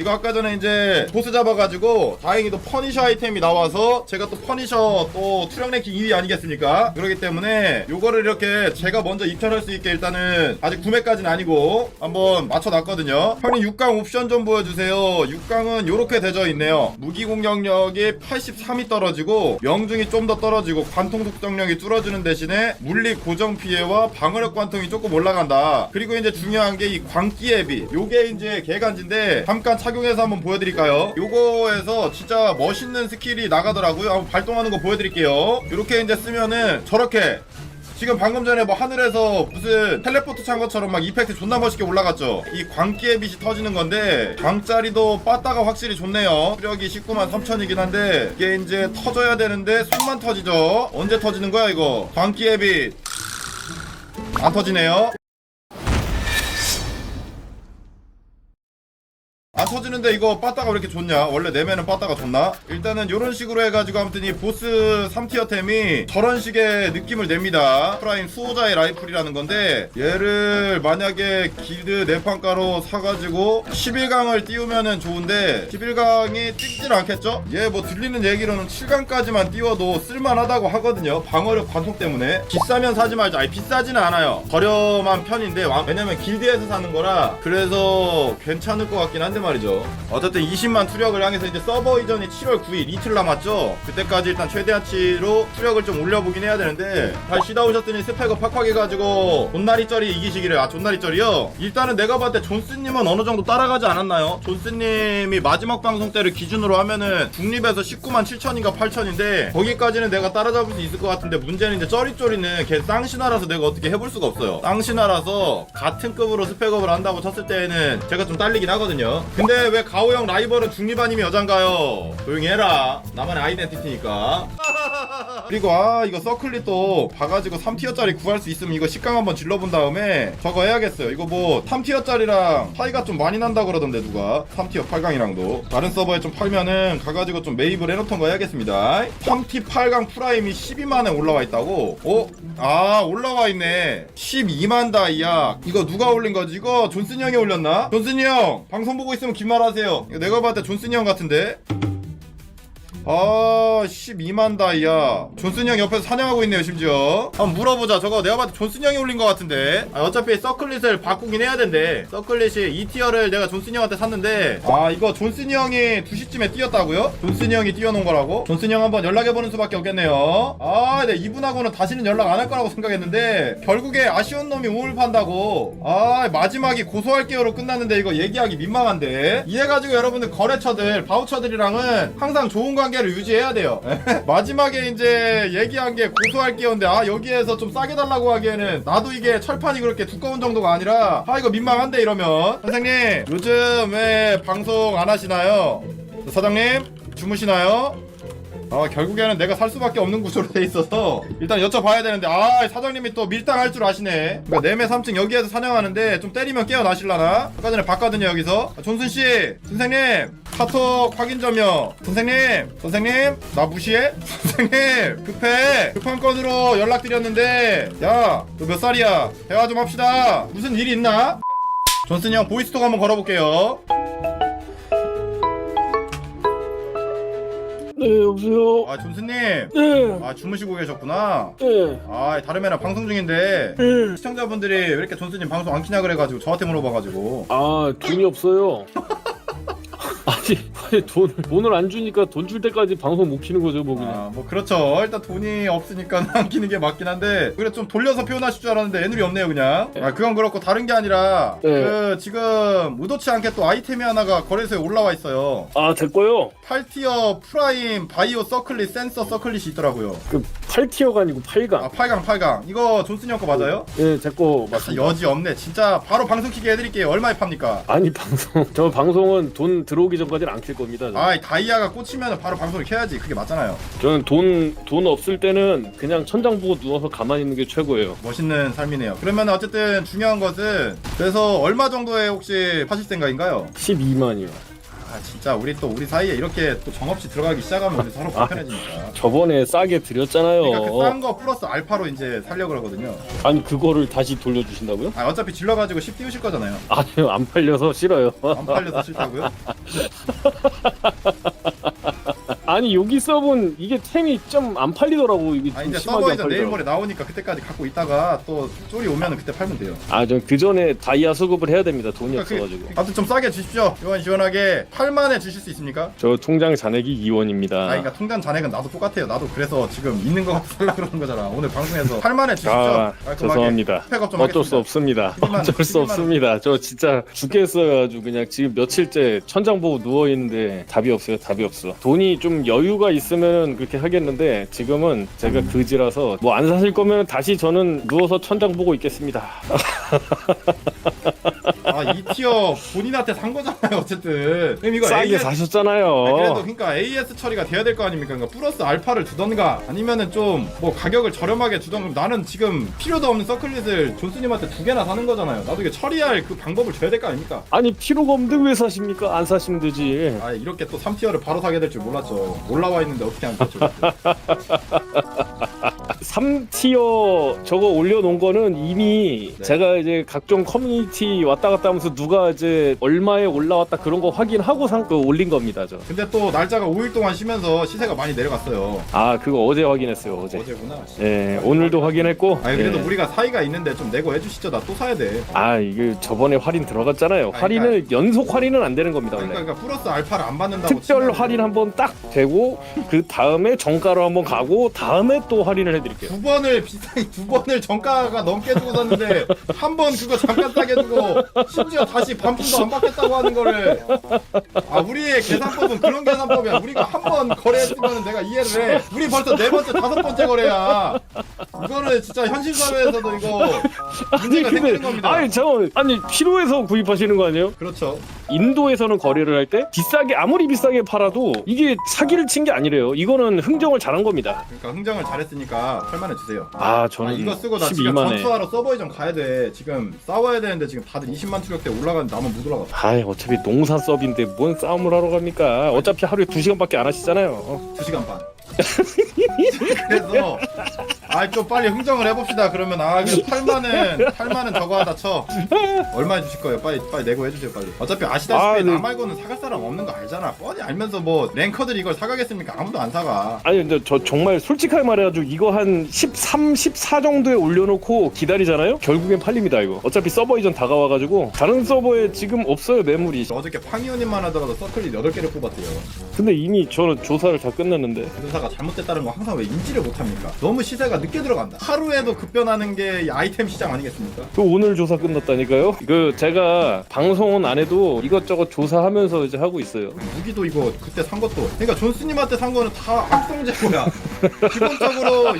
이거 아까 전에 이제 보스 잡아가지고 다행히도 퍼니셔 아이템이 나와서 제가 또 퍼니셔 또 투력 랭킹 2위 아니겠습니까? 그렇기 때문에 요거를 이렇게 제가 먼저 입찰할 수 있게 일단은 아직 구매까지는 아니고 한번 맞춰놨거든요. 형님 6강 옵션 좀 보여주세요. 6강은 요렇게 되져 있네요. 무기 공격력이 83이 떨어지고 명중이 좀 더 떨어지고 관통 속성력이 줄어드는 대신에 물리 고정 피해와 방어력 관통이 조금 올라간다. 그리고 이제 중요한 게 이 광기 앱이 요게 이제 개간지인데 잠깐 착용해서 한번 보여드릴까요? 요거에서 진짜 멋있는 스킬이 나가더라고요. 한번 발동하는 거 보여드릴게요. 이렇게 이제 쓰면은 저렇게 지금 방금 전에 뭐 하늘에서 무슨 텔레포트 찬 것처럼 막 이펙트 존나 멋있게 올라갔죠. 이 광기의 빛이 터지는 건데 광짜리도 빠따가 확실히 좋네요. 수력이 19만 3천이긴 한데 이게 이제 터져야 되는데 손만 터지죠. 언제 터지는 거야 이거? 광기의 빛. 안 터지네요. 터지는데 이거 빠따가 왜 이렇게 좋냐? 원래 내면은 빠따가 좋나? 일단은 이런 식으로 해가지고 아무튼 이 보스 3티어템이 저런 식의 느낌을 냅니다. 프라임 수호자의 라이플이라는 건데 얘를 만약에 길드 내판가로 사가지고 11강을 띄우면은 좋은데 11강이 찍질 않겠죠? 얘 뭐 들리는 얘기로는 7강까지만 띄워도 쓸만하다고 하거든요. 방어력 관통 때문에 비싸면 사지 말자. 아니 비싸지는 않아요. 저렴한 편인데 와- 왜냐면 길드에서 사는 거라 그래서 괜찮을 것 같긴 한데 말이죠. 어쨌든 20만 투력을 향해서 이제 서버 이전이 7월 9일 이틀 남았죠. 그때까지 일단 최대한치로 투력을 좀 올려보긴 해야 되는데 다시 쉬다 오셨더니 스펙을 팍팍 해가지고 존나리짜리 이기시기를 아 존나리짜리요? 일단은 내가 봤을 때 존스님은 어느 정도 따라가지 않았나요? 존스님이 마지막 방송 때를 기준으로 하면은 중립에서 19만 7천인가 8천인데 거기까지는 내가 따라잡을 수 있을 것 같은데 문제는 이제 쩌리쩌리는 걔 쌍신화라서 내가 어떻게 해볼 수가 없어요. 쌍신화라서 같은 급으로 스펙업을 한다고 쳤을 때는 제가 좀 딸리긴 하거든요. 근데 왜 가오 형 라이벌은 중립 아니면 여잔가요? 조용히 해라. 나만의 아이덴티티니까. 그리고 아 이거 서클릿 또 봐가지고 3티어짜리 구할 수 있으면 이거 식강 한번 질러본 다음에 저거 해야겠어요 이거 뭐 3티어짜리랑 차이가 좀 많이 난다 그러던데 누가 3티어 8강이랑도 다른 서버에 좀 팔면은 가가지고 좀 매입을 해놓던 거 해야겠습니다 3티 8강 프라임이 12만에 올라와 있다고? 어? 아 올라와 있네 12만 다이아 이거 누가 올린 거지? 이거 존슨이 형이 올렸나? 존슨이 형 방송 보고 있으면 긴말 하세요. 이거 내가 봤을 때 존슨이 형 같은데 아 12만 다이아. 존슨 형 옆에서 사냥하고 있네요 심지어. 한번 물어보자. 저거 내가 봤을 때 존슨 형이 올린 것 같은데. 아, 어차피 서클릿을 바꾸긴 해야 된대. 서클릿이 2티어를 내가 존슨 형한테 샀는데. 아 이거 존슨 형이 2시쯤에 뛰었다고요? 존슨 형이 뛰어놓은 거라고? 존슨 형 한번 연락해보는 수밖에 없겠네요. 아 근데 이분하고는 다시는 연락 안 할 거라고 생각했는데 결국에 아쉬운 놈이 우물 판다고. 아 마지막이 고소할게요로 끝났는데 이거 얘기하기 민망한데. 이래가지고 여러분들 거래처들 바우처들이랑은 항상 좋은 관계 를 유지해야 돼요 마지막에 이제 얘기한 게 고소할게요인데 아 여기에서 좀 싸게 달라고 하기에는 나도 이게 철판이 그렇게 두꺼운 정도가 아니라 아 이거 민망한데 이러면 선생님 요즘 왜 방송 안 하시나요? 사장님 주무시나요? 아 결국에는 내가 살 수밖에 없는 구조로 돼 있어서 일단 여쭤봐야 되는데 아 사장님이 또 밀당할 줄 아시네. 그러니까 내매 3층 여기에서 사냥하는데 좀 때리면 깨어나실라나? 아까 전에 봤거든요 여기서. 아, 존슨씨 선생님 카톡 확인 점요. 선생님 선생님 나 무시해? 선생님 급해. 급한 건으로 연락드렸는데. 야 너 몇 살이야? 대화 좀 합시다. 무슨 일이 있나? 존슨이 형 보이스톡 한번 걸어볼게요 네, 여보세요? 아 존슨님 네, 아 주무시고 계셨구나 네, 아 다름 애나 방송 중인데 네. 시청자분들이 왜 이렇게 존스님 방송 안 키냐 그래가지고 저한테 물어봐가지고 아, 돈이 없어요. 아니, 아니 돈, 돈을 안 주니까 돈 줄 때까지 방송 못 키는 거죠, 뭐 그냥. 아 뭐 그렇죠 일단 돈이 없으니까 안 키는 게 맞긴 한데 그래 좀 돌려서 표현하실 줄 알았는데 애누리 없네요 그냥 아 그건 그렇고 다른 게 아니라 네. 그 지금 의도치 않게 또 아이템이 하나가 거래소에 올라와 있어요 아, 됐고요. 8티어 프라임 바이오 서클릿 센서 서클릿이 있더라고요 그 8티어가 아니고 8강. 아 8강 8강 이거 존슨이 형거 맞아요? 네, 제거 맞습니다. 여지 없네 진짜 바로 방송 키게 해드릴게요 얼마에 팝니까? 아니, 방송, 저 방송은 돈 들어오기 전까지는 안 킬 겁니다. 저는. 아 다이아가 꽂히면 바로 방송을 켜야지 그게 맞잖아요 저는 돈, 돈 없을 때는 그냥 천장 보고 누워서 가만히 있는 게 최고예요. 멋있는 삶이네요. 그러면 어쨌든 중요한 것은 그래서 얼마 정도에 혹시 파실 생각인가요? 12만이요. 아 진짜 우리 또 우리 사이에 이렇게 또 정없이 들어가기 시작하면 우리 서로 불편해지니까 저번에 싸게 드렸잖아요. 그러니까 그싼 거 플러스 알파로 이제 살려고 그러거든요 아니 그거를 다시 돌려주신다고요? 아 어차피 질러가지고 10 띄우실 거잖아요 아니요 안 팔려서 싫어요. 안 팔려서 싫다고요? 아니 여기 서브는 이게 템이 좀 안 팔리더라고 이게 아 좀 이제 심하게 안 서버에서 내일 팔리더라고. 모레 나오니까 그때까지 갖고 있다가 또 쫄이 오면은 그때 팔면 돼요 아전 그 전에 다이아 수급을 해야 됩니다. 돈이 그러니까 그- 없어가지고. 아무튼 좀 싸게 주십시오 이원 시원하게 8만에 주실 수 있습니까? 저 통장 잔액이 2원입니다. 아 그러니까 통장 잔액은 나도 똑같아요 나도 그래서 지금 있는 거 같아서 살라 그러는 거잖아 오늘 방송에서 8만에 주십시오 아, 깔끔하게. 죄송합니다. 좀 어쩔 수 하겠습니다. 없습니다. 12만 원, 어쩔 수 12만 원. 없습니다. 저 진짜 죽겠어가지고 그냥 지금 며칠째 천장 보고 누워 있는데 답이 없어요. 답이 없어. 돈이 좀 여유가 있으면 그렇게 하겠는데 지금은 제가 그지라서 뭐 안 사실 거면 다시 저는 누워서 천장 보고 있겠습니다. 아 이 티어 본인한테 산 거잖아요 어쨌든 그럼 이거 싸게 AS 사셨잖아요. 아, 그래도 그러니까 AS 처리가 돼야 될 거 아닙니까? 그러니까 플러스 알파를 주던가 아니면은 좀 뭐 가격을 저렴하게 주던가 나는 지금 필요도 없는 서클릿을 존스님한테 두 개나 사는 거잖아요. 나도 이게 처리할 그 방법을 줘야 될 거 아닙니까? 아니 필요가 없는데 왜 사십니까? 안 사시면 되지. 아 이렇게 또 3티어를 바로 사게 될 줄 몰랐죠. 올라와 있는데 어떻게 안 됐죠? 3티어 저거 올려놓은 거는 이미 네. 제가 이제 각종 커뮤니티 왔다 갔다 하면서 누가 이제 얼마에 올라왔다 그런 거 확인하고 상, 그 올린 겁니다, 저. 근데 또 날짜가 5일 동안 쉬면서 시세가 많이 내려갔어요. 아, 그거 어제 확인했어요, 어제. 어제구나. 예, 오늘도 확인했고. 아니 그래도 예. 우리가 사이가 있는데 좀 내고 해주시죠. 나 또 사야 돼. 아, 이게 저번에 할인 들어갔잖아요. 아니, 할인을 연속 할인은 안 되는 겁니다, 그러니까. 그러니까 플러스 알파를 안 받는다고 특별 치면은 할인 한번 딱 되고 그 다음에 정가로 한번 가고 다음에 또 할인을 해드 릴게요. 두 번을 비싸게 두 번을 정가가 넘게 주고 샀는데 한 번 그거 잠깐 싸게 주고 심지어 다시 반품도 안 받겠다고 하는 거를. 아 우리의 계산법은 그런 계산법이야. 우리가 한 번 거래했으면 내가 이해를 해. 우리 벌써 네 번째 다섯 번째 거래야. 이거는 진짜 현실 사회에서도 이거 문제가 생기는 겁니다. 아니 저 아니 필요해서 구입하시는 거 아니에요? 그렇죠 인도에서는 거래를 할 때 비싸게 아무리 비싸게 팔아도 이게 사기를 친 게 아니래요. 이거는 흥정을 잘한 겁니다. 그러니까 흥정을 잘했으니까 8만원 주세요 아아 저는 이거 쓰고 나 지금 12만 에. 전투하러 서버 이전 가야 돼 지금 싸워야 되는데 지금 다들 20만 추격대 올라가는데 나만 못 올라가 아이 어차피 농사 서비인데 뭔 싸움을 하러 갑니까? 어차피 하루에 2 시간밖에 안 하시잖아요. 2시간 반. 그래서 아좀 빨리 흥정을 해봅시다. 그러면 아 그래도 8만은 8만은 저거 하다 쳐. 얼마 주실 거예요? 빨리 빨리 내고 해주세요 빨리. 어차피 아시다시피 아, 네. 나 말고는 사갈 사람 없는 거 알잖아. 뻔히 알면서 뭐 랭커들이 이걸 사가겠습니까? 아무도 안 사가. 아니 근데 저 정말 솔직하게 말해가지고 이거 한 13, 14 정도에 올려놓고 기다리잖아요? 결국엔 팔립니다 이거. 어차피 서버 이전 다가와가지고 다른 서버에 지금 없어요 매물이. 어저께 팡이오님만 하더라도 서클릿 8개를 뽑았대요. 근데 이미 저는 조사를 다 끝냈는데. 조사가 잘못됐다는 거 항상 왜 인지를 못합니까? 너무 시세가 늦게 들어간다. 하루에도 급변하는 게이 아이템 시장 아니겠습니까? 그 오늘 조사 끝났다니까요. 그 제가 방송은 안 해도 이것저것 조사하면서 이제 하고 있어요. 무기도 이거 그때 산 것도 그러니까 존스님한테 산 거는 다 악성재고야 기본적으로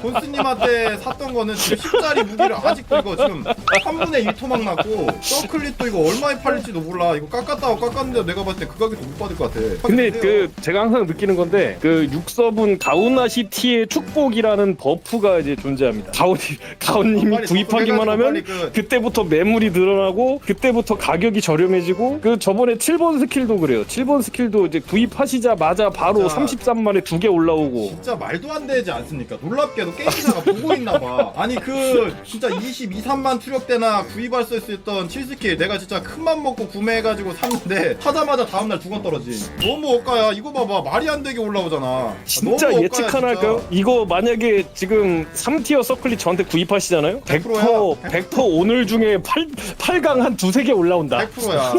존스님한테 샀던 거는 지금 10짜리 무기를 아직도 이거 지금 3분의 1 토막 났고 서클릿도 이거 얼마에 팔릴지도 몰라 이거 깎았다고 깎았는데 내가 봤을 때 그 가격도 못 받을 것 같아 근데 그 제가 항상 느끼는 건데 그 육서분 가우나 시티의 축복이라는 버프가 이제 존재합니다. 가훈이 가훈님이 빨리 구입하기만 하면 빨리 그- 그때부터 매물이 늘어나고 그때부터 가격이 저렴해지고 그 저번에 7번 스킬도 그래요. 7번 스킬도 이제 구입하시자마자 바로 진짜. 33만에 두 개 올라오고 진짜 말도 안 되지 않습니까? 놀랍게도 게임사가 보고 있나 봐. 아니 그 진짜 22, 3만 투력대나 구입할 수 있던 7스킬 내가 진짜 큰맘 먹고 구매해가지고 샀는데 하자마자 다음날 두번 떨어진. 너무 억가야. 이거 봐봐 말이 안 되게 올라오잖아. 진짜 너무 예측 하나 진짜. 할까요? 이거 만약에 지금 3티어 서클릿 저한테 구입하시잖아요? 100% 100% 오늘 중에 8, 8강 한 두세 개 올라온다. 100%야.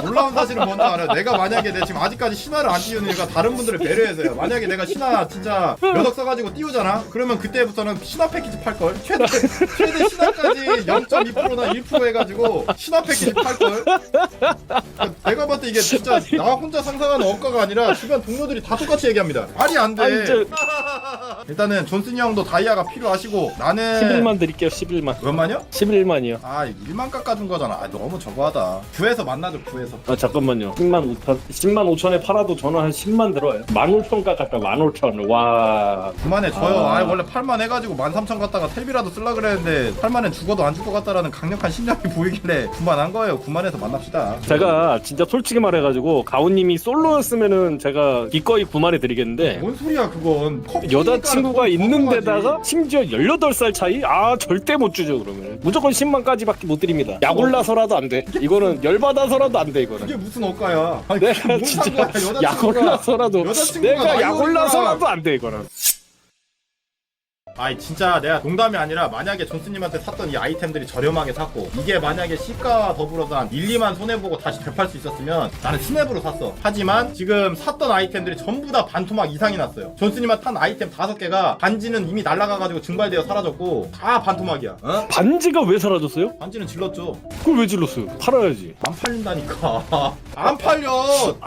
놀라운 사실은 뭔지 알아요? 내가 만약에 내 지금 아직까지 신화를 안 띄우는 이유가 다른 분들을 배려해서요. 만약에 내가 신화 진짜 몇 억 써가지고 띄우잖아? 그러면 그때부터는 신화 패키지 팔걸? 최대, 최대 신화까지 0.2%나 1% 해가지고 신화 패키지 팔걸? 내가 봤을 때 이게 진짜 나 혼자 상상하는 억가가 아니라 주변 동료들이 다 똑같이 얘기합니다. 말이 안 돼. 아니, 저- 일단은 존 슨이 형도 다이아가 필요하시고 나는 11만 드릴게요 11만. 몇 만이요? 11만이요. 아 1만 깎아준 거잖아. 아 너무 저거하다. 구에서 만나죠 구에서. 아 잠깐만요. 10만 5천 10만 5천에 팔아도 저는 한 10만 들어요. 15,000 깎았다 15,000 와. 그만해 줘요. 아. 아. 원래 8만 해가지고 13,000 갖다가 텔비라도 쓸라 그랬는데 8만엔 죽어도 안 죽을 것 같다라는 강력한 신념이 보이길래 9만 한 거예요. 9만에서 만납시다. 제가 진짜 솔직히 말해가지고 가온님이 솔로였으면은 제가 기꺼이 9만에 드리겠는데 뭔 소리야 그건. 여자친구가 더 있는 커가지. 데다가 심지어 18살 차이? 아 절대 못 주죠 그러면. 무조건 10만까지밖에 못 드립니다. 약올라서라도 안돼. 이거는 열받아서라도 안돼 이거는. 그게 무슨 억가야? 아니 내가 뭔 진짜 상관이야, 여자친구가 약올라서라도 여자친구가 내가 약올라서라도 안돼 이거는 아니 진짜 내가 농담이 아니라 만약에 존스님한테 샀던 이 아이템들이 저렴하게 샀고 이게 만약에 시가와 더불어서 한 1, 2만 손해보고 다시 되팔 수 있었으면 나는 스냅으로 샀어. 하지만 지금 샀던 아이템들이 전부 다 반토막 이상이 났어요. 존스님한테 탄 아이템 5개가 반지는 이미 날아가가지고 증발되어 사라졌고 다 반토막이야. 어? 반지가 왜 사라졌어요? 반지는 질렀죠. 그걸 왜 질렀어요? 팔아야지. 안 팔린다니까. 안 팔려.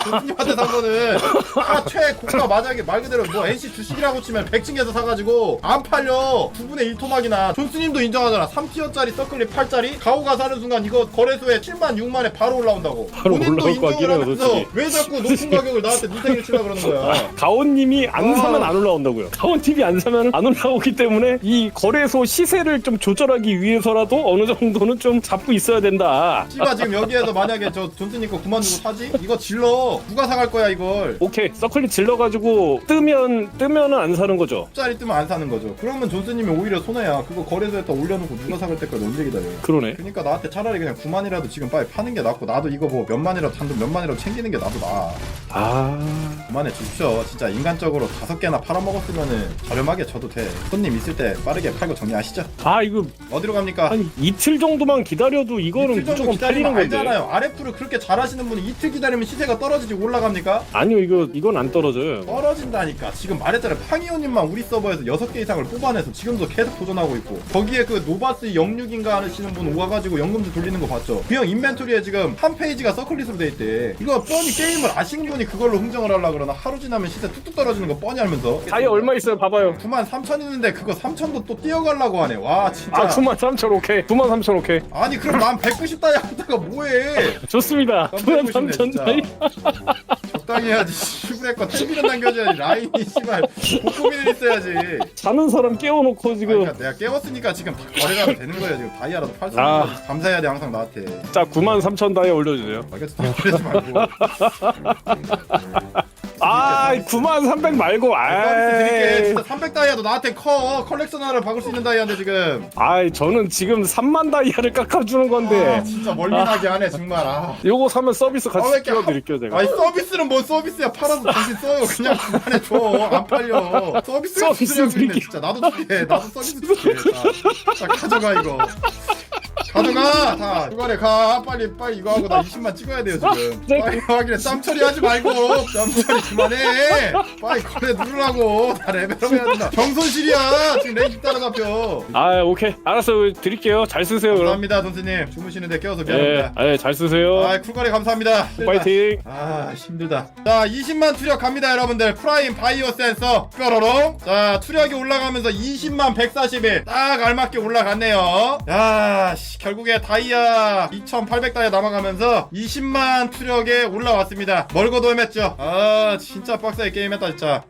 존스님한테 산 거는. 다 최고가 만약에 말 그대로 뭐 NC 주식이라고 치면 100층에서 사가지고 안 팔려 9분의 1 토막이나 존스님도 인정하잖아 3티어짜리 서클립 8짜리 가오가 사는 순간 이거 거래소에 7만 6만에 바로 올라온다고 바로 본인도 올라올 것 같긴 해요, 인정을 하면서 솔직히. 왜 자꾸 높은 가격을 나한테 눈탱이를 치려 그러는 거야 가온님이 안 아. 사면 안 올라온다고요. 가온TV 안 사면 안 올라오기 때문에 이 거래소 시세를 좀 조절하기 위해서라도 어느 정도는 좀 잡고 있어야 된다. 씨발 지금 여기에서 만약에 저 존스님 거 9만 주고 사지? 이거 질러 누가 사갈 거야 이걸 오케이 서클릿 질러가지고 뜨면 뜨면은 안 사는 거죠. 짜리 뜨면 안 사는 거죠 그러면 존스님이 오히려 손해야 그거 거래소에다 올려놓고 누가 사갈 때까지 언제 기다려 그러네. 그러니까 나한테 차라리 그냥 9만이라도 지금 빨리 파는 게 낫고 나도 이거 뭐 몇만이라도 단돈 몇만이라도 챙기는 게 나도 나아 아 그만해 주십시오 진짜 인간적으로 다섯 개나 팔아먹었으면은 저렴하게 줘도 돼 손님 있을 때 빠르게 팔고 정리하시죠 아 이거 어디로 갑니까? 한 이틀 정도만 기다려도 이거는 이틀 정도 무조건 팔리는 기다리면 건데. 알잖아요 RF를 그렇게 잘하시는 분이 이틀 기다리면 시세가 떨어지지 올라갑니까? 아니요 이거 이건 안 떨어져요. 떨어진다니까 지금 말했잖아요 팡이오님만 우리 서버에서 6개 이상을 뽑아내서 지금도 계속 도전하고 있고 거기에 그 노바스 06인가 하시는 분 오가가지고 연금도 돌리는 거 봤죠 그 형 인벤토리에 지금 한 페이지가 서클릿으로 돼 있대 이거 뻔히 게임을 아시는 분이 그걸로 흥정을 하려 그러나 하루 지나면 시세 뚝뚝 떨어지는 거 뻔히 알면서 다이아 얼마 있어요? 봐봐요. 9만 3천 있는데 그거 3천도 또 뛰어가려고 하네 와 진짜 아 9만 3천 오케이. 9만 3천 오케이. 아니 그럼 난 190 다이 하다가 뭐해 좋습니다. 9만 3 3천 다이. 적당히 해야지. 시브레거 TV는 남겨줘야지. 라인이 씨발 복고민을 있어야지. 자는 사람 깨워놓고 아니, 지금 그러니까 내가 깨웠으니까 지금 다 거래가 되는 거예요 지금. 다이아라도 팔 수 있는 아. 거지. 감사해야 돼 항상 나한테. 자 9만 3천 다이 올려주세요. 알겠어. 그러지 말고 아 9만 300 말고 드릴게 아이 진짜 300 다이아도 나한테 커. 컬렉션 하나를 박을 수 있는 다이아인데 지금. 아이 저는 지금 3만 다이아를 깎아주는 아 건데. 진짜 멀미나게 하네 정말. 아. 요거 사면 서비스 아, 같이 왜 이렇게 끼워드릴게요 제가. 아니 서비스는 뭔 서비스야? 팔아서 당신 써요. 그냥 그만해 줘안 팔려. 서비스가 서비스 무슨 소리야, 드릴게. 진짜. 나도 줄게. 나도 서비스 줄게. 자, 자 가져가 이거 가져가 다 휴가래 가. 빨리 빨리 이거 하고 나 20만 찍어야 돼요 지금. 네. 빨리 하길래 짬 처리하지 말고. 짬 처리 그만해. 빨리 거래 누르라고. 나 레벨업 해야 된다. 정손실이야. 지금 랭킹 따라잡혀 아 오케이. 알았어. 드릴게요. 잘 쓰세요 그럼. 감사합니다 선생님. 주무시는데 깨워서 예, 미안합니다. 예, 잘 쓰세요. 아 쿨거래 감사합니다. 파이팅. 아 힘들다. 자 20만 투력 갑니다 여러분들. 프라임 바이오 센서. 뾰로롱. 자 투력이 올라가면서 20만 141딱 알맞게 올라갔네요. 야 씨, 결국에 다이아 2800 다이아 남아가면서 20만 투력에 올라왔습니다. 멀고도 헤맸죠? 아 진짜 빡세게 게임했다 진짜